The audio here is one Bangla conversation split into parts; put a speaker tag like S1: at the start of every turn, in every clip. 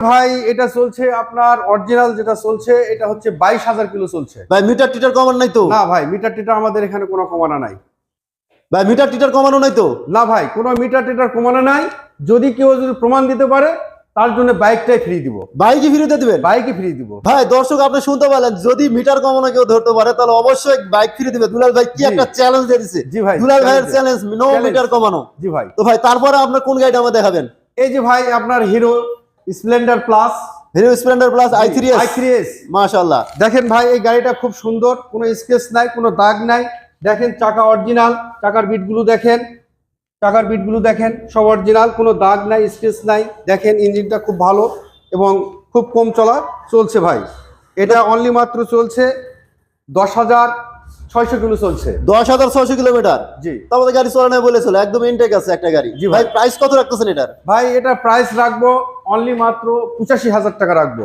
S1: ভাই এটা চলছে আপনার অরিজিনাল যেটা চলছে এটা হচ্ছে বাইশ হাজার কিলো চলছে।
S2: ভাই মিটার টিটার কমানো নাই তো?
S1: না ভাই মিটার টিটার আমাদের এখানে কোনো কমানো নাই।
S2: ভাই মিটার টিটার কমানো নাই তো?
S1: না ভাই কোনো মিটার টিটার কমানো নাই। যদি কেউ যদি প্রমাণ দিতে পারে তার জন্য বাইকটাই ফ্রি দিব।
S2: বাইকে ফিরিতে দিবেন?
S1: বাইকই ফ্রি দিব।
S2: ভাই দর্শক আপনি শুনতে পারলেন যদি মিটার কমানো কেউ ধরতে পারে তাহলে অবশ্যই বাইক ফ্রি দিবে। দুলাল ভাই কি একটা চ্যালেঞ্জ দিয়ে দিছে।
S1: জি ভাই
S2: দুলাল ভাইয়ের চ্যালেঞ্জ নো মিটার কমানো।
S1: জি ভাই।
S2: তো ভাই তারপরে আপনার কোন গাড়িটা আমাদের দেখাবেন?
S1: এই যে ভাই আপনার Hero Splendor plus
S2: Hero Splendor plus I three
S1: I three S
S2: মাশাআল্লাহ।
S1: দেখেন ভাই এই গাড়িটা খুব সুন্দর কোনো স্কেচ নাই কোনো দাগ নাই। দেখেন চাকা অরিজিনাল চাকার বিটগুলো দেখেন চাকার বিটগুলো দেখেন সব অরিজিনাল কোনো দাগ নাই স্কেচ নাই। দেখেন ইঞ্জিনটা খুব ভালো এবং খুব কম চলা চলছে ভাই। এটা অনলি মাত্র চলছে দশ হাজার ছয়শো কিলো চলছে।
S2: দশ হাজার ছয়শো কিলোমিটার?
S1: জি।
S2: তো আমাদের গাড়ি চলে নাই বলেছিল একদম ইনটেক আছে একটা গাড়ি।
S1: জি। ভাই।
S2: প্রাইস কত রাখতেছেন এটার?
S1: ভাই এটা প্রাইস রাখব অনলি মাত্র পঁচাশি হাজার টাকা রাখব।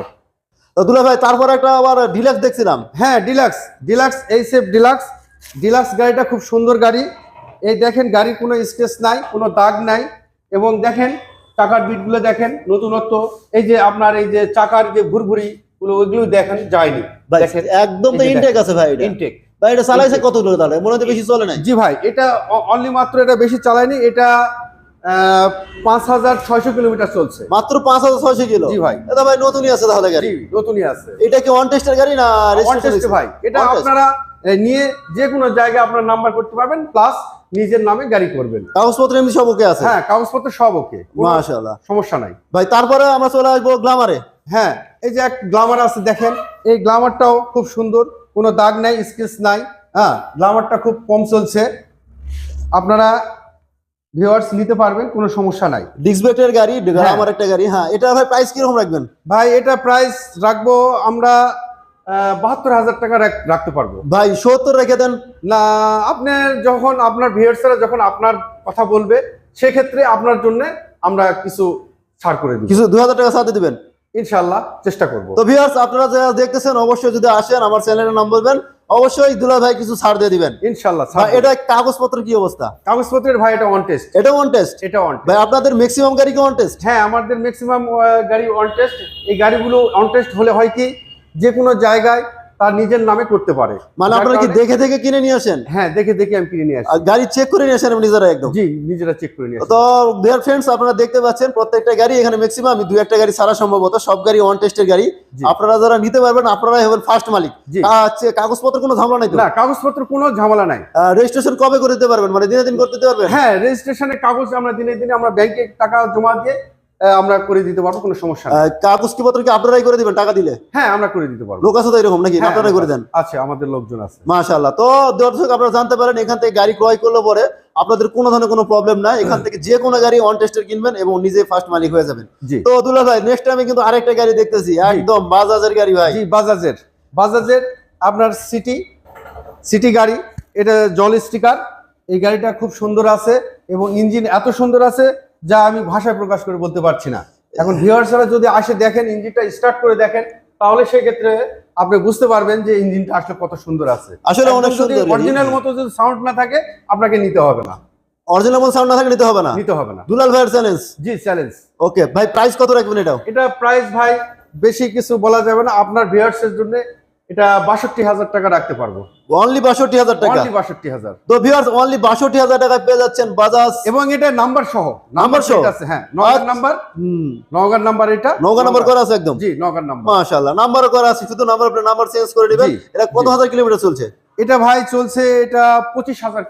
S2: দুলা ভাই তারপর একটা আবার ডিলাক্স দেখছিলাম।
S1: হ্যাঁ ডিলাক্স ডিলাক্স এই সেফ ডিলাক্স ডিলাক্স গাড়িটা খুব সুন্দর গাড়ি। এই দেখেন গাড়ির কোনো স্কেচ নাই কোনো দাগ নাই। এবং দেখেন চাকার বিটগুলো দেখেন নতুনত্ব। এই যে আপনার এই যে চাকার যে ঘুরঘুরি গুলো ওইগুলো দেখেন যায়নি।
S2: একদম তো ইনটেক আছে ভাই এটা।
S1: ইনটেক
S2: ভাই এটা চালাইছে কত কিলো তাহলে? মনে হচ্ছে বেশি চলে না
S1: জি ভাই এটা অনলি মাত্র এটা বেশি চালায়নি এটা পাঁচ হাজার ছয়শো কিলোমিটার চলছে।
S2: মাত্র পাঁচ হাজার ছয়শো কিলো?
S1: জি ভাই।
S2: এটা ভাই নতুনই আছে তাহলে গাড়ি?
S1: নতুনই আছে।
S2: এটা কি ওয়ান টেস্টের গাড়ি না
S1: ভাই এটা আপনারা নিয়ে যে কোনো জায়গায় আপনার নাম্বার করতে পারবেন প্লাস নিজের নামে গাড়ি করবেন।
S2: কাগজপত্র এমনি সব ওকে আছে?
S1: হ্যাঁ কাগজপত্র সব ওকে
S2: মাশাআল্লাহ।
S1: সমস্যা নাই।
S2: ভাই তারপরে আমরা চলে আসব গ্লামারে।
S1: হ্যাঁ এই যে এক গ্লামার আছে দেখেন এই গ্লামারটাও খুব সুন্দর কোনো দাগ নাই স্কেচ নাই হ্যাঁ গ্লামারটা খুব কম চলছে। আপনারা ভিউয়ার্স নিতে পারবেন কোনো সমস্যা নাই।
S2: ডিসবেটের গাড়ি আমার একটা গাড়ি হ্যাঁ। এটা ভাই প্রাইস কীরকম রাখবেন?
S1: ভাই এটা প্রাইস রাখব আমরা বাহাত্তর হাজার টাকা রাখতে পারব।
S2: ভাই সত্তর রেখে দেন।
S1: না আপনার যখন আপনার ভিউয়ার্সরা যখন আপনার কথা বলবে সেক্ষেত্রে আপনার জন্য আমরা কিছু ছাড় করে দিই
S2: কিছু দু হাজার টাকা সাথে দিবেন?
S1: ইনশাল্লাহ চেষ্টা করব।
S2: তো ভিউয়ার্স আপনারা যারা দেখতেছেন অবশ্যই যদি আসেন আমার চ্যানেলের নাম বলবেন। অবশ্যই দুলা ভাই কিছু ছাড় দিয়ে দিবেন।
S1: ইনশাল্লাহ
S2: ভাই এটা কাগজপত্র কি অবস্থা?
S1: কাগজপত্রের ভাই এটা অন টেস্ট
S2: এটা ওয়ান টেস্ট
S1: এটা অন
S2: ভাই আপনাদের ম্যাক্সিমাম গাড়ি কি ওয়ান টেস্ট
S1: হ্যাঁ আমাদের ম্যাক্সিমাম গাড়ি অন টেস্ট এই গাড়িগুলো অন টেস্ট হলে হয় কি? যে কোনো জায়গায় তার নিজের নামে করতে পারে।
S2: মানে আপনারা কি দেখে দেখে কিনে নিয়ে আসেন?
S1: হ্যাঁ দেখে দেখে আমি কিনে নিয়ে আসি।
S2: গাড়ি চেক করে নিয়ে আসেন আপনি নিজেরা একদম?
S1: জি নিজেরা চেক করে নিয়ে
S2: তো ডিয়ার ফ্রেন্ডস আপনারা দেখতে পাচ্ছেন প্রত্যেকটা গাড়ি এখানে ম্যাক্সিমাম আমি দুই একটা গাড়ি ছাড়া সম্ভবত। সব গাড়ি ওয়ান টেস্টের গাড়ি। আপনারা যারা নিতে পারবেন আপনারাই হবেন ফার্স্ট মালিক। কা- কাগজপত্র কোনো ঝামেলা নাই তো?
S1: না কাগজপত্র কোনো ঝামেলা নাই।
S2: রেজিস্ট্রেশন কবে করে দিতে পারবেন? মানে দিনে দিন করতে দিতে পারবেন?
S1: হ্যাঁ রেজিস্ট্রেশনের কাগজ আমরা দিনে দিনে আমরা ব্যাংকে টাকা জমা দিয়ে আমরা করে দিতে পারব কোনো সমস্যা নেই।
S2: কাগজ কি পত্র কি আপনারাই করে দিবেন? টাকা দিলে?
S1: হ্যাঁ আমরা করে দিতে পারব।
S2: লোক আছে তো এরকম নাকি?
S1: হ্যাঁ,
S2: আপনারাই করে দেন।
S1: আছে আমাদের লোকজন আছে।
S2: মাশাআল্লাহ। তো দর্শক আপনারা জানতে পারেন এখান থেকে গাড়ি ক্রয় করলে পরে আপনাদের কোনো ধরনের কোনো প্রবলেম নাই। এখান থেকে যে কোনো গাড়ি অন টেস্টের কিনবেন এবং নিজে ফার্স্ট মালিক হয়ে যাবেন।
S1: জি।
S2: তো দুলা ভাই নেক্সট টাইমে কিন্তু আরেকটা গাড়ি দেখতেছি। একদম বাজাজের গাড়ি ভাই।
S1: জি বাজাজের। বাজাজের আপনার সিটি সিটি গাড়ি। এটা জল স্টিকার এই গাড়িটা খুব সুন্দর আছে এবং ইঞ্জিন এত সুন্দর আছে। যা আমি ভাষায় প্রকাশ করে বলতে পারছি না। এখন ভিউয়ার্সরা যদি আসে দেখেন ইঞ্জিনটা স্টার্ট করে দেখেন তাহলে সেক্ষেত্রে আপনি বুঝতে পারবেন যে ইঞ্জিনটা আসলে কত সুন্দর আছে।
S2: আসলে অনেক সুন্দর
S1: অরিজিনাল মতো যদি সাউন্ড না থাকে আপনাকে নিতে হবে না।
S2: অরিজিনাল মতো সাউন্ড না থাকলে নিতে হবে না।
S1: নিতে হবে না।
S2: দুলাল ভাইয়ের চ্যালেঞ্জ
S1: জি চ্যালেঞ্জ
S2: ওকে ভাই প্রাইস কত রাখবেন
S1: এটা প্রাইস ভাই বেশি কিছু বলা যাবে না। আপনার ভিউয়ার্সের জন্য এটা বাষট্টি হাজার টাকা রাখতে পারব।
S2: অনলি বাষট্টি হাজার টাকা?
S1: অনলি বাষট্টি হাজার।
S2: তো ভিউয়ার্স অনলি বাষট্টি হাজার টাকা পেয়ে যাচ্ছেন বাজাজ
S1: এবং এটা নাম্বার সহ।
S2: নাম্বার সহ?
S1: আছে হ্যাঁ। নগর
S2: আচ্ছা।
S1: নাম্বার
S2: হুম।
S1: নগর নাম্বার এটা।
S2: নাম্বার করা আছে একদম?
S1: জি নগর নাম্বার
S2: মাশাআল্লাহ করা আছে শুধু নাম্বার আপনি নাম্বার চেঞ্জ করে দিবেন
S1: জি,
S2: এটা কত হাজার কিলোমিটার চলছে?
S1: এটা ভাই চলছে এটা পঁচিশ হাজার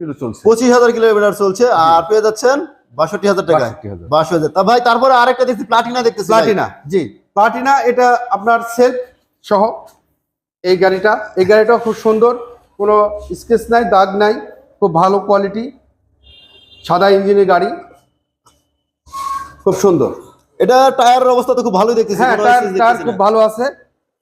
S1: কিলো চলছে।
S2: পঁচিশ হাজার কিলোমিটার চলছে আর পেয়ে যাচ্ছেন বাষট্টি হাজার টাকা বাষট্টি হাজার। তা ভাই তারপরে আরেকটা দেখছি প্লাটিনা দেখতেছি
S1: প্লাটিনা জি। প্লাটিনা এটা আপনার সেলফ সহ। এই গাড়িটা এই গাড়িটাও খুব সুন্দর। কোনো স্কেচ নাই দাগ নাই খুব ভালো কোয়ালিটি সাদা ইঞ্জিনের গাড়ি। খুব সুন্দর।
S2: এটা টায়ারের অবস্থা তো খুব ভালোই দেখতেছি
S1: হ্যাঁ টায়ার টায়ার খুব ভালো আছে।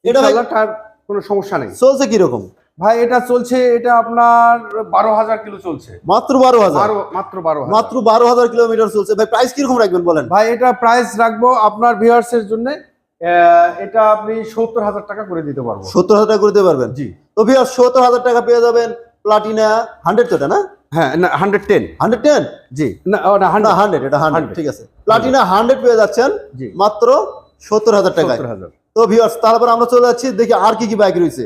S2: এটা ভাই-
S1: টায়ার কোনো সমস্যা নেই।
S2: চলছে কীরকম?
S1: ভাই এটা চলছে এটা আপনার বারো হাজার কিলো চলছে।
S2: মাত্র বারো হাজার?
S1: মাত্র বারো।
S2: মাত্র বারো হাজার কিলোমিটার চলছে। ভাই প্রাইস কীরকম রাখবেন বলেন?
S1: ভাই এটা প্রাইস রাখব আপনার ভিউয়ার্সের জন্য এটা আপনি সত্তর হাজার টাকা করে দিতে পারব।
S2: সত্তর হাজার টাকা করে দিতে পারবেন?
S1: জি।
S2: তো ভিউয়ার সত্তর হাজার টাকা পেয়ে যাবেন প্লাটিনা হান্ড্রেড তো না?
S1: হ্যাঁ না হান্ড্রেড টেন
S2: হান্ড্রেড টেন
S1: জি। না হান্ড্রেড
S2: হান্ড্রেড এটা হান্ড্রেড ঠিক আছে। প্লাটিনা হান্ড্রেড পেয়ে যাচ্ছেন
S1: জি।
S2: মাত্র সত্তর হাজার
S1: হাজার।
S2: তো ভিউয়ার্স তারপর আমরা চলে যাচ্ছি দেখি আর কি কি বাইক রয়েছে।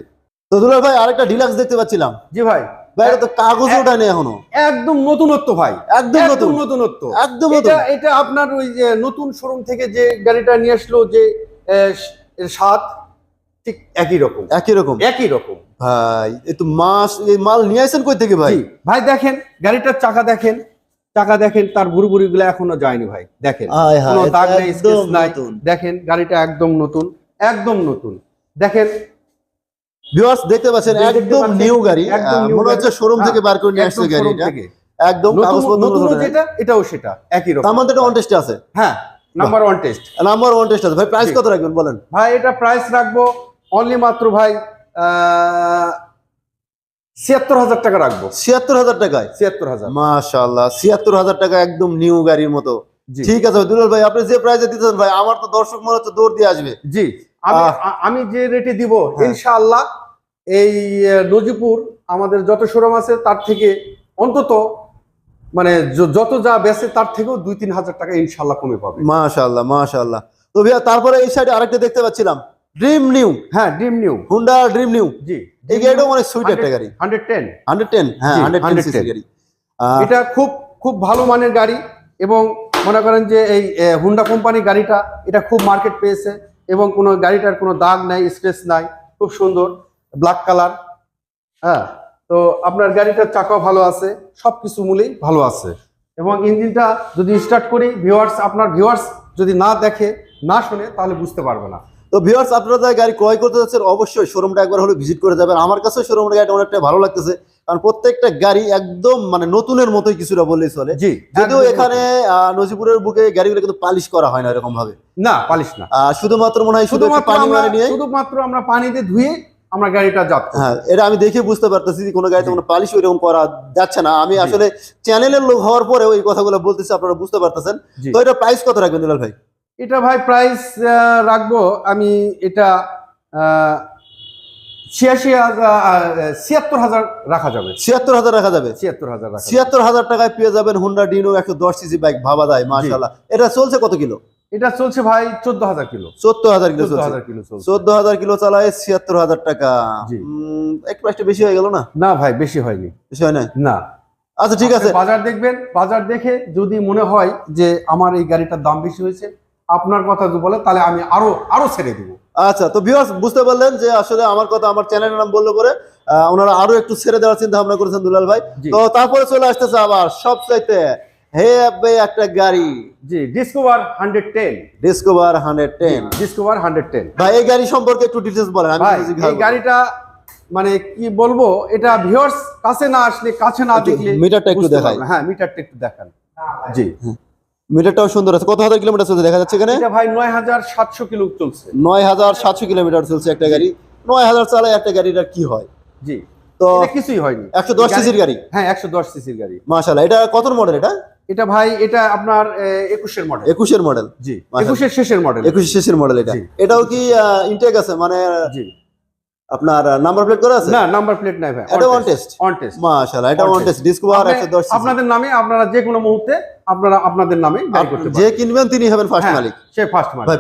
S2: তো দুলাল ভাই আরেকটা ডিলাক্স দেখতে পাচ্ছিলাম।
S1: জি ভাই।
S2: ভাই তো কাগজ ওঠায়নি এখনও।
S1: একদম নতুনত্ব ভাই।
S2: একদম নতুন।
S1: নতুনত্ব।
S2: একদম
S1: এটা আপনার ওই যে নতুন শোরুম থেকে যে গাড়িটা নিয়ে আসলো যে স্বাদ ঠিক একই রকম।
S2: একই রকম?
S1: একই রকম।
S2: ভাই এ তো মাস এই মাল নিয়ে আসেন কই থেকে ভাই?
S1: ভাই দেখেন গাড়িটার চাকা দেখেন চাকা দেখেন তার বুড়ি গুলো এখনও যায়নি ভাই দেখেন। কোনো দাগ নেই স্কেচ নাই।
S2: নতুন।
S1: দেখেন গাড়িটা একদম নতুন একদম নতুন। দেখেন
S2: ভিউয়ার্স দেখতে পাচ্ছেন একদম নিউ গাড়ি। মনে হচ্ছে শোরুম থেকে বার করে নিয়ে আসছে গাড়িটা। একদম
S1: নতুন যেটা এটাও সেটা একই রকম।
S2: মধ্যে একটা আছে।
S1: হ্যাঁ। Number one test
S2: number one test আছে। ভাই প্রাইস কত রাখবেন বলেন?
S1: ভাই এটা প্রাইস রাখব অনলি মাত্র ভাই ছিয়াত্তর হাজার টাকা রাখব।
S2: ছিয়াত্তর হাজার টাকায়?
S1: ছিয়াত্তর হাজার।
S2: মাশাআল্লাহ ছিয়াত্তর হাজার টাকা একদম নিউ গাড়ির মতো। ঠিক আছে ভাই, দুলাল ভাই আপনি যে দিতেছেন ভাই আমার তো দর্শক মনে হচ্ছে দৌড় দিয়ে আসবে।
S1: জি। আমি যে রেটে দিব
S2: হ্যাঁ।
S1: ইনশাআল্লাহ এই নজিপুর আমাদের যত শোরুম আছে তার থেকে অন্তত মানে যত যা বেচে তার থেকেও দুই তিন হাজার টাকা ইনশাল্লাহ কমে পাবে।
S2: মাশাআল্লাহ মাশাআল্লাহ। তো ভাইয়া তারপরে এই সাইডে আরেকটা দেখতে পাচ্ছিলাম। ড্রিম নিউ
S1: হ্যাঁ dream new
S2: Honda dream new
S1: জি।
S2: এই গাড়িটাও মানে সুইট একটা গাড়ি।
S1: Hundred ten.
S2: হান্ড্রেড টেন হ্যাঁ হান্ড্রেড টেন গাড়ি।
S1: এটা খুব খুব ভালো মানের গাড়ি এবং মনে করেন যে এই হুন্ডা কোম্পানি গাড়িটা এটা খুব মার্কেট পেয়েছে এবং কোনো গাড়িটার কোনো দাগ নাই স্ক্রেচ নাই খুব সুন্দর ব্ল্যাক কালার হ্যাঁ। তো আপনার গাড়িটার চাকা ভালো আছে সব কিছু মূলেই ভালো আছে। এবং ইঞ্জিনটা যদি স্টার্ট করি ভিওয়ার্স আপনার ভিওয়ার্স যদি না দেখে না শুনে তাহলে বুঝতে পারবে না।
S2: তো ভিউয়ার্স আপনারা যারা গাড়ি ক্রয় করতে যাচ্ছেন অবশ্যই শোরুমটা একবার হলে ভিজিট করে যাবেন। আমার কাছে শোরুমের গাড়িটা অনেকটা ভালো লাগতেছে কারণ প্রত্যেকটা গাড়ি একদম মানে নতুনের মতোই কিছুটা বললেই চলে।
S1: জি
S2: যদিও এখানে আহ, নজিপুরের বুকে গাড়িগুলো কিন্তু পালিশ করা হয় না এরকম ভাবে
S1: না পালিশ না।
S2: শুধুমাত্র মনে হয়
S1: শুধুমাত্র
S2: পানি নিয়ে
S1: শুধুমাত্র আমরা পানিতে ধুয়ে আমরা গাড়িটা করি।
S2: হ্যাঁ এটা আমি দেখে বুঝতে পারতেছি যে কোনো গাড়িতে। কোনো পালিশ ওইরকম করা যাচ্ছে না। আমি আসলে চ্যানেলের লোক হওয়ার পরে ওই কথাগুলো বলতেছি আপনারা বুঝতে পারতেছেন। তো এটা প্রাইস কত রাখবেন দুলাল ভাই?
S1: এটা ভাই প্রাইস রাখব আমি এটা ছিয়াশি হাজার ছিয়াত্তর হাজার রাখা যাবে।
S2: ছিয়াত্তর হাজার রাখা যাবে?
S1: ছিয়াত্তর হাজার
S2: ছিয়াত্তর হাজার টাকায় পেয়ে যাবেন হুন্ডা ডিনো একশো দশ সিসি বাইক ভাবা দেয় মাশাল্লাহ এটা চলছে কত কিলো?
S1: এটা চলছে ভাই চোদ্দ হাজার কিলো।
S2: চোদ্দ হাজার কিলো
S1: চোদ্দ হাজার কিলো
S2: চোদ্দ হাজার কিলো চালায় ছিয়াত্তর হাজার টাকা। একটু প্রাইসটা বেশি হয়ে গেল না?
S1: না ভাই বেশি হয়নি।
S2: বেশি হয় না
S1: না।
S2: আচ্ছা ঠিক আছে।
S1: বাজার দেখবেন বাজার দেখে যদি মনে হয় যে আমার এই গাড়িটার দাম বেশি হয়েছে আপনার কথা যদি বলে তাহলে আমি আরও আরও ছেড়ে দিব।
S2: আচ্ছা তো ভিউয়ার্স বুঝতে পারলেন যে আসলে আমার কথা আমার চ্যানেলের নাম বলল আহ, ওনারা আরও একটু ছেড়ে দেওয়ার চিন্তা ভাবনা করেছেন দুলাল ভাই। তো তারপরে চলে আসতেছে আবার সব চাইতে হে আব্বে একটা গাড়ি।
S1: জি discover hundred ten
S2: discover hundred ten
S1: discover hundred ten
S2: ভাই এই গাড়ি সম্পর্কে একটু ডিটেলস বলেন আমি
S1: এই গাড়িটা মানে কি বলব এটা ভিউয়ার্স কাছে না আসলে কাছে না দেখলে
S2: মিটারটা একটু দেখাই।
S1: হ্যাঁ মিটারটা একটু দেখান। জি।
S2: মিটারটাও সুন্দর আছে। কত হাজার কিলোমিটার চলছে দেখা যাচ্ছে এখানে?
S1: এটা ভাই নয় হাজার সাতশো কিলো চলছে।
S2: নয় হাজার সাতশো কিলোমিটার চলছে একটা গাড়ি। নয় হাজার চালায় একটা গাড়িটা কি হয়?
S1: জি।
S2: তো
S1: কিছুই হয়নি।
S2: একশো দশ সিসির গাড়ি?
S1: হ্যাঁ একশো দশ সিসির গাড়ি।
S2: মাশাল্লাহ এটা কত মডেল এটা?
S1: এটা ভাই এটা আপনার একুশের মডেল
S2: একুশের মডেল
S1: জি। একুশের শেষের মডেল
S2: একুশ শেষের মডেল এটা। এটাও কি ইনটেক আছে? মানে
S1: জি।
S2: আপনার নাম্বার প্লেট করা আছে?
S1: না নাম্বার প্লেট নাই ভাই
S2: এটা ওয়ান টেস্ট
S1: অন টেস্ট
S2: মাশাআল্লাহ এটা ওয়ান টেস্ট ডিসকভার
S1: আপনি-
S2: একশো দশ
S1: আপনাদের নামে আপনারা যে কোনো মুহূর্তে আপনারা আপনাদের নামে গাড়ি করতে
S2: যে কিনবেন তিনি হবেন ফার্স্ট
S1: হ্যাঁ,
S2: মালিক।
S1: সে ফার্স্ট মালিক।
S2: ভাই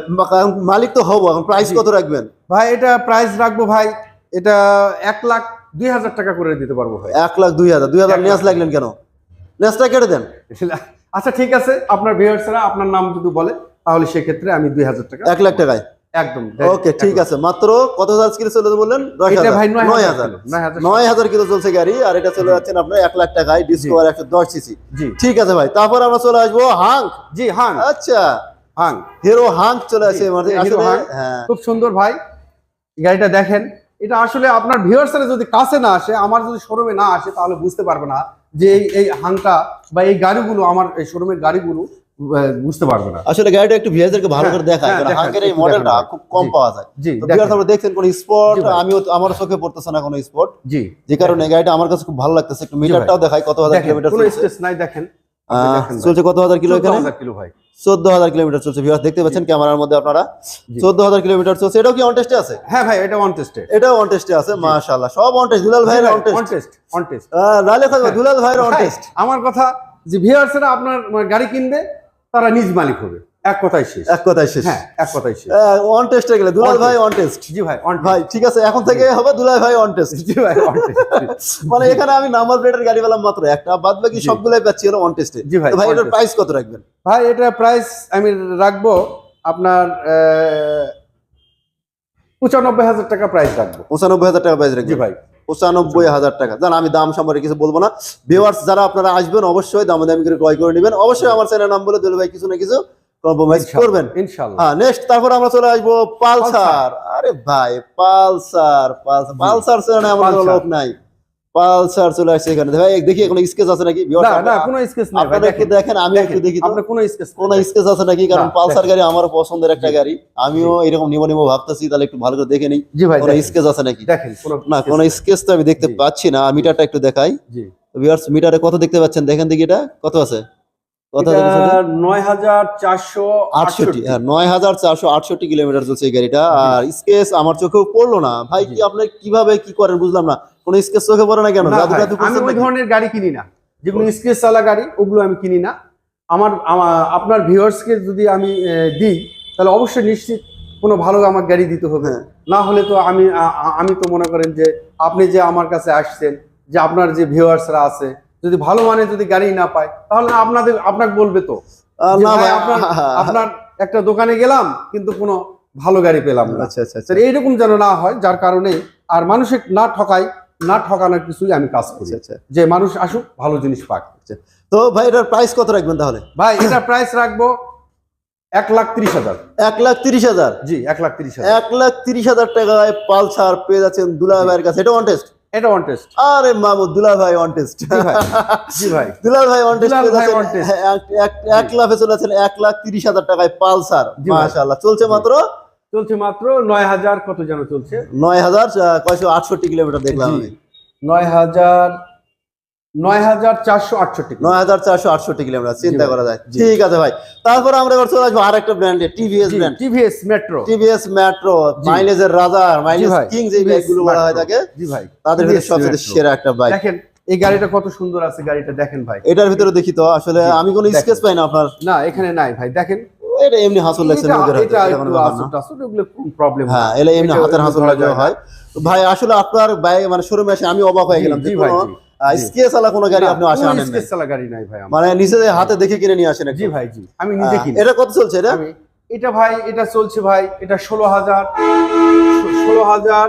S2: মালিক তো হব এখন প্রাইস কত রাখবেন?
S1: ভাই এটা প্রাইস রাখব ভাই এটা এক লাখ দুই হাজার টাকা করে দিতে পারব ভাই।
S2: এক লাখ দুই হাজার। দুই হাজার নেস লাগলেন কেন? নেসটা কেটে দেন।
S1: আচ্ছা ঠিক আছে। আপনার ভিউয়ার্সরা আপনার নাম যদি বলে তাহলে সেক্ষেত্রে আমি দুই হাজার টাকা
S2: এক লাখ টাকায়?
S1: একদম
S2: ওকে ঠিক আছে। মাত্র কত হাজার কিলো চলে বললেন?
S1: নয় হাজার। নয় হাজার
S2: কিলো চলছে গাড়ি আর এটা চলে যাচ্ছেন আপনার এক লাখ টাকায় ডিসকভার একশো দশ সিসি ঠিক আছে ভাই তারপর আমরা চলে আসব হাং
S1: জি হাং
S2: আচ্ছা।
S1: হাং
S2: হিরো হাং চলে আসে। হ্যাঁ।
S1: খুব সুন্দর ভাই। গাড়িটা দেখেন এটা আসলে আপনার ভিউয়ার্সরা যদি কাছে না আসে আমার যদি শোরুমে না আসে তাহলে বুঝতে পারবে না যে এই এই হাংটা বা এই গাড়িগুলো আমার এই শোরুমের গাড়িগুলো বুঝতে পারবে না।
S2: আসলে গাড়িটা একটু ভিএসদেরকে ভালো
S1: হ্যাঁ,
S2: করে দেখায়
S1: হ্যাঁ,
S2: কারণ হাঙ্গের এই মডেলটা খুব কম পাওয়া যায়।
S1: জি
S2: ভিউয়ার্স আমরা দেখছেন কোন স্পট। আমিও আমার চোখে পড়তেছে না কোনো স্পট
S1: জি।
S2: যে কারণে গাড়িটা আমার কাছে খুব ভালো লাগতেছে একটু মিটারটাও দেখায় কত হাজার কিলোমিটার চলছে। কত হাজার কিলো
S1: 14,000
S2: এখানে
S1: কিলো ভাই।
S2: চোদ্দ হাজার কিলোমিটার চলছে ভিউয়ার্স দেখতে পাচ্ছেন ক্যামেরার মধ্যে আপনারা। চোদ্দ হাজার কিলোমিটার চলছে এটাও কি অন টেস্টে আছে?
S1: হ্যাঁ ভাই এটা অন টেস্টে
S2: এটাও অন টেস্টে আছে মাশাআল্লাহ। সব অন টেস্ট দুলাল ভাইয়ের on
S1: on
S2: test
S1: test on test
S2: লালে থাকবে দুলাল ভাইয়ের অন
S1: ভাই,
S2: টেস্ট
S1: আমার কথা যে ভিউয়ার্সরা আপনার গাড়ি কিনবে তারা নিজ মালিক হবে। এক কথাই শেষ।
S2: এক কথায় শেষ।
S1: হ্যাঁ এক কথাই শেষ।
S2: অন টেস্টে গেলে। দুলাল ভাই অন টেস্ট
S1: জি ভাই on
S2: ভাই ঠিক আছে এখন থেকে হবে দুলাল ভাই অন টেস্ট
S1: জি ভাই on test।
S2: মানে এখানে আমি নাম্বার প্লেটের গাড়ি পেলাম মাত্র একটা বাদ বাকি সবগুলাই পাচ্ছি হলো অন টেস্টে
S1: জি ভাই,
S2: ভাই এটার প্রাইস কত রাখবেন?
S1: ভাই এটা প্রাইস আমি রাখব আপনার পঁচানব্বই হাজার টাকা প্রাইস রাখব।
S2: পঁচানব্বই হাজার টাকা প্রাইস
S1: জি ভাই।
S2: পঁচানব্বই হাজার টাকা। জান আমি দাম সম্পর্কে কিছু বলব না। ভিউয়ার্স যারা আপনারা আসবেন অবশ্যই দাম দামি করে ক্রয় করে নেবেন। অবশ্যই আমার চ্যানেল নাম বলে দুলাল ভাই কিছু না কিছু কম্প্রোমাইজ করবেন। হ্যাঁ নেক্সট তারপর আমরা চলে আসব পালসার। আরে ভাই পালসার পালসার। আমার লোক নাই। পালসার চলে আসছে এখানে। ভাই দেখি কোনো স্কেচ আছে নাকি?
S1: না না কোনো স্কেচ নাই
S2: আপনারা
S1: দেখেন।
S2: আমি একটু দেখি।
S1: আপনার কোনো স্কেচ
S2: কোন স্কেচ আছে নাকি? কারণ পালসার গাড়ি আমারও পছন্দের একটা গাড়ি। আমিও এরকম নিবো নিবো ভাবতেছি তাহলে একটু ভালো করে দেখে নিই।
S1: ভাই
S2: স্কেচ আছে নাকি?
S1: দেখেন
S2: না কোন স্কেচ তো আমি দেখতে পাচ্ছি না মিটারটা একটু দেখাই।
S1: জি।
S2: ভিউয়ার্স মিটারে কত দেখতে পাচ্ছেন? দেখেন দেখি এটা কত আছে? কিলোমিটার চলছে এই গাড়িটা। আর স্কেচ আমার চোখেও পড়ল না। ভাই কি
S1: জি।
S2: আপনি কীভাবে কি করেন বুঝলাম না। কোন স্কেচ চোখে পড়ে না কেন?
S1: না
S2: জাদু
S1: ভাই,
S2: টাদু
S1: আমি ওই ধরনের গাড়ি কিনি না। যেগুলো স্কেচ চালা গাড়ি ওগুলো আমি কিনি না। আমার আমা- আপনার ভিউয়ার্সকে যদি আমি দিই তাহলে অবশ্যই নিশ্চিত কোনো ভালো আমার গাড়ি দিতে হবে।
S2: হ্যাঁ।
S1: না হলে তো আমি আমি তো মনে করেন যে আপনি যে আমার কাছে আসছেন যে আপনার যে ভিউয়ার্সরা আছে যদি ভালো মানে যদি গাড়ি না পায় তাহলে আপনাদের আপনাকে বলবে তো। আপনার একটা দোকানে গেলাম কিন্তু কোনো ভালো গাড়ি পেলাম না।
S2: আচ্ছা আচ্ছা আচ্ছা।
S1: এইরকম যেন না হয় যার কারণে আর মানুষের না ঠকাই না ঠকানোর কিছুই আমি কাজ করি।
S2: আচ্ছা, আচ্ছা।
S1: যে মানুষ আসুক ভালো জিনিস পাক।
S2: তো ভাই এটার প্রাইস কত রাখবেন তাহলে?
S1: ভাই এটা প্রাইস রাখব এক লাখ তিরিশ হাজার।
S2: এক লাখ তিরিশ হাজার?
S1: জি এক লাখ তিরিশ হাজার।
S2: এক লাখ তিরিশ হাজার টাকায় পালসার পেয়ে যাচ্ছেন দুলা ভাইয়ের কাছে। এটা অন টেস্ট
S1: এটা অন টেস্ট
S2: আরে মামু দুলা ভাই অন টেস্ট
S1: জি ভাই
S2: দুলাল ভাই অন টেস্ট এক- লাখে চলে যাচ্ছেন এক লাখ তিরিশ হাজার টাকায় পালসার। মাশাআল্লাহ। চলছে মাত্র?
S1: চলছে মাত্র নয় হাজার কত যেন চলছে?
S2: নয় হাজার কয়শো আটষট্টি কিলোমিটার দেখলাম আমি।
S1: নয় হাজার নয় হাজার চারশো আটষট্টি
S2: নয় হাজার চারশো আটষট্টি কিলোমিটার চিন্তা করা যায়। ঠিক আছে ভাই। তারপরে আমরা এবার চলে আসব আরেকটা ব্র্যান্ডে TVS brand
S1: TVS metro
S2: TVS metro মাইলেজের রাজা মাইলেজ কিং যে বাইকগুলো বলা হয়
S1: Metro। জি ভাই
S2: তাদের ভিতরে সবচেয়ে সেরা একটা বাইক
S1: দেখেন এই গাড়িটা কত সুন্দর আছে গাড়িটা দেখেন ভাই।
S2: এটার ভিতরে দেখি তো আসলে আমি কোনো স্কেচ পাই না আপনার।
S1: না এখানে নাই ভাই দেখেন।
S2: এটা এমনি হাসল লাগছে
S1: এটা- একটু আসল প্রবলেম
S2: হ্যাঁ। এমনি হাতের হাসল। হয়। ভাই আসলে আপনার বাইক মানে শোরুমে এসে আমি অবাক হয়ে গেলাম
S1: জি ভাই।
S2: স্কেচ আলা কোনো গাড়ি আপনি আসে আনেন
S1: স্কেচ চালা গাড়ি নাই ভাই
S2: মানে নিজে হাতে দেখে কিনে নিয়ে আসেন।
S1: জি ভাই জি। আমি নিজে কিনি।
S2: এটা কত চলছে এটা?
S1: এটা ভাই এটা চলছে ভাই এটা ষোলো হাজার ষোলো হাজার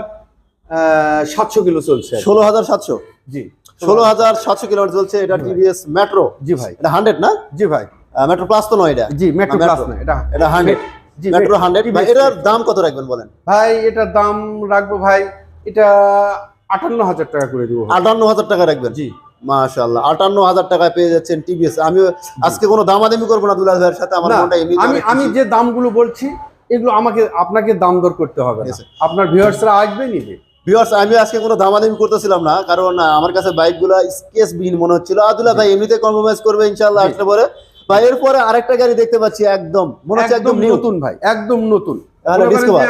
S1: সাতশো কিলো চলছে।
S2: ষোলো হাজার সাতশো?
S1: জি।
S2: ষোলো হাজার সাতশো কিলোমিটার চলছে এটা। টিভিএস মেট্রো
S1: জি ভাই।
S2: এটা হান্ড্রেড না?
S1: জি ভাই।
S2: মেট্রো প্লাস তো নয় এটা।
S1: জি মেট্রো প্লাস না এটা
S2: এটা হান্ড্রেড
S1: জি
S2: মেট্রো হান্ড্রেড এটার দাম কত রাখবেন বলেন?
S1: ভাই এটার দাম রাখব ভাই এটা আটান্ন হাজার টাকা করে দিব
S2: আটান্ন হাজার টাকা রাখবেন?
S1: জি।
S2: মাশাআল্লাহ আটান্ন হাজার টাকায় পেয়ে যাচ্ছেন টিভিএস। আমি আজকে কোনো দামাদামি করব না দুলাল ভাইয়ের সাথে আমার মনটা এমনি
S1: আমি আমি যে দামগুলো বলছি এগুলো আমাকে আপনাকে দাম দর করতে হবে. আপনার ভিউয়ার্সরা আসবে নিবে।
S2: ভিউয়ার্স আমি আজকে কোনো দামাদামি করতেছিলাম না কারণ আমার কাছে বাইকগুলো স্কেচ বিহীন মনে হচ্ছিল। আদুল্লাহ ভাই এমনিতে কম্প্রোমাইজ করবে ইনশাআল্লাহ আসলে পরে। ভাই এরপরে আরেকটা গাড়ি দেখতে পাচ্ছি একদম মনে হচ্ছে
S1: একদম নতুন ভাই একদম নতুন।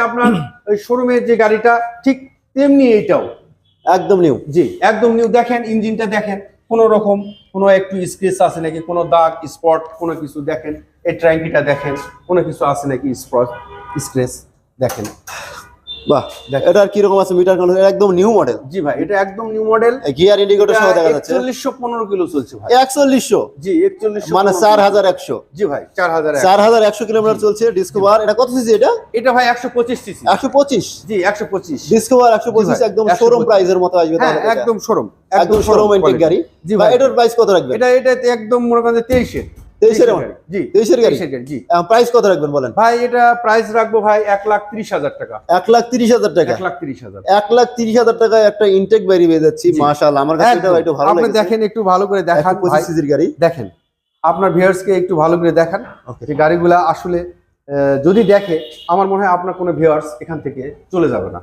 S1: আপনার ওই শোরুমের যে গাড়িটা ঠিক তেমনি এইটাও।
S2: একদম নিউ
S1: জি, একদম নিউ দেখেন ইঞ্জিনটা দেখেন, কোনো রকম কোনো একটু স্ক্রেচ আছে নাকি, কোনো দাগ স্পট কোনো কিছু দেখেন, এই ট্র্যাঙ্কিটা দেখেন, কোনো কিছু আছে নাকি স্পট স্ক্রেচ দেখেন।
S2: বাহ। এটার কীরকম আছে মিটার কন্ট্রোল একদম নিউ মডেল
S1: জি ভাই এটা একদম নিউ মডেল
S2: গিয়ার ইন্ডিকেটর সহ দেখা যাচ্ছে।
S1: একচল্লিশশো পনেরো কিলো চলছে ভাই। জি
S2: মানে চার হাজার একশো।
S1: জি ভাই চার হাজার এক।
S2: চার হাজার একশো কিলোমিটার চলছে ডিসকভার এটা কত সিসি এটা?
S1: এটা ভাই সিসি জি
S2: ডিসকভার একদম শোরুম প্রাইসের মতো আসবে তাহলে
S1: একদম শোরুম
S2: একদম শোরুম এন্টিক গাড়ি।
S1: জি
S2: ভাই এটার প্রাইস কত রাখবেন?
S1: এটা এটা একদম মনে করেন তেইশের জি।
S2: তেইশের গাড়ি?
S1: জি।
S2: প্রাইস কত রাখবেন বলেন?
S1: ভাই এটা প্রাইস রাখব ভাই এক লাখ ত্রিশ হাজার টাকা।
S2: এক লাখ তিরিশ হাজার টাকা?
S1: এক লাখ ত্রিশ হাজার।
S2: এক লাখ তিরিশ হাজার টাকায় একটা ইনটেক গাড়ি পেয়ে যাচ্ছি
S1: জি।
S2: আমার কাছে একটু ভালো
S1: আপনি দেখেন একটু ভালো করে দেখান
S2: পঁচিশ
S1: ভাই।
S2: গাড়ি।
S1: দেখেন আপনার ভিউয়ার্সকে একটু ভালো করে দেখান. যে গাড়িগুলা আসলে যদি দেখে আমার মনে হয় আপনার কোনো ভিউয়ার্স এখান থেকে চলে যাবে না।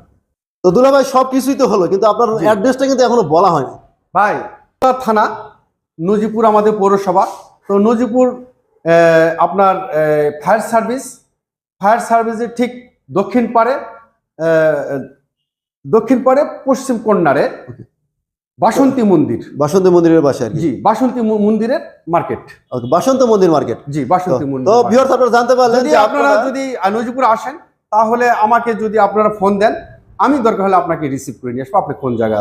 S2: তো দুলা ভাই সব কিছুই তো হলো কিন্তু আপনার। অ্যাড্রেসটা কিন্তু এখনও বলা হয়নি।
S1: ভাই থানা নজিপুর আমাদের পৌরসভা। তো নজিপুর আপনার ফায়ার সার্ভিস ফায়ার সার্ভিসের ঠিক দক্ষিণ পারে দক্ষিণ পারে পশ্চিম কন্যারে বাসন্তী মন্দির।
S2: বাসন্তী মন্দিরের পাশে আর
S1: জি বাসন্তী মন্দিরের মার্কেট।
S2: বাসন্ত মন্দির মার্কেট।
S1: জি বাসন্তী মন্দির
S2: তো ভিউয়ার্স আপনারা জানতে পারলেন যে
S1: আপনারা যদি নজিপুর আসেন তাহলে আমাকে যদি আপনারা ফোন দেন আমি দরকার হলে আপনাকে রিসিভ করে নিয়ে আসব। আপনি কোন জায়গায়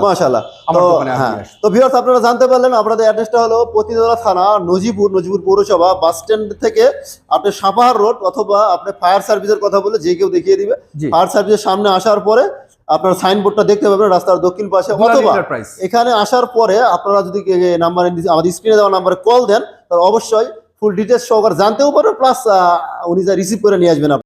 S1: আমার
S2: তো
S1: দোকানে
S2: হ্যাঁ। ভিউয়ার্স আপনারা জানতে পারলেন আপনাদের অ্যাড্রেসটা হলো পতিতলা থানা নজিপুর নজিপুর পৌরসভা বাস স্ট্যান্ড থেকে আপনি সাপাহার রোড অথবা আপনি ফায়ার সার্ভিসের কথা বলে যে কেউ দেখিয়ে দিবে। ফায়ার সার্ভিসের সামনে আসার পরে আপনার সাইনবোর্ডটা দেখতে পাবেন রাস্তার দক্ষিণ পাশে। অথবা এখানে আসার পরে আপনারা যদি নাম্বারে আমাদের স্ক্রিনে দেওয়া নাম্বারে কল দেন তাহলে অবশ্যই ফুল ডিটেলস সহকারে জানতেও পারবেন প্লাস উনি যা রিসিভ করে নিয়ে আসবেন